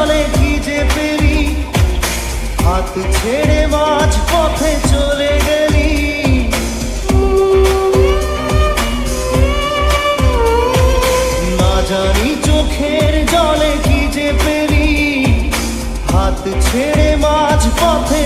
জলে ভিজে পেরি হাত ছেড়ে মাছ পথে চলে গেলি। না জানি চোখের জলে যে পেরি হাত ছেড়ে মাছ পথে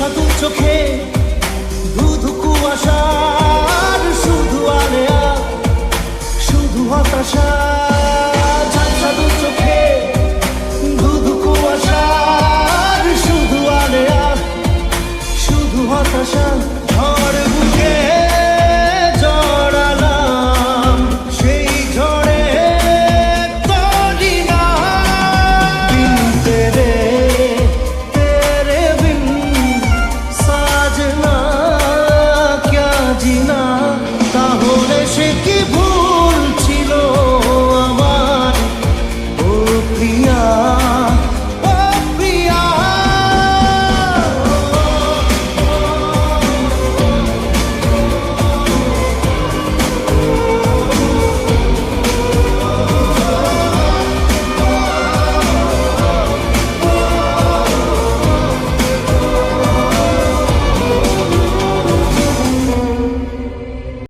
সাধু চোখে ধুধু কুয়াশার শুধু আলেয়া, শুধু হতাশা। সাধু চোখে ধুধু কুয়াশার শুধু আলেয়া, শুধু হতাশা। ঝড় दिया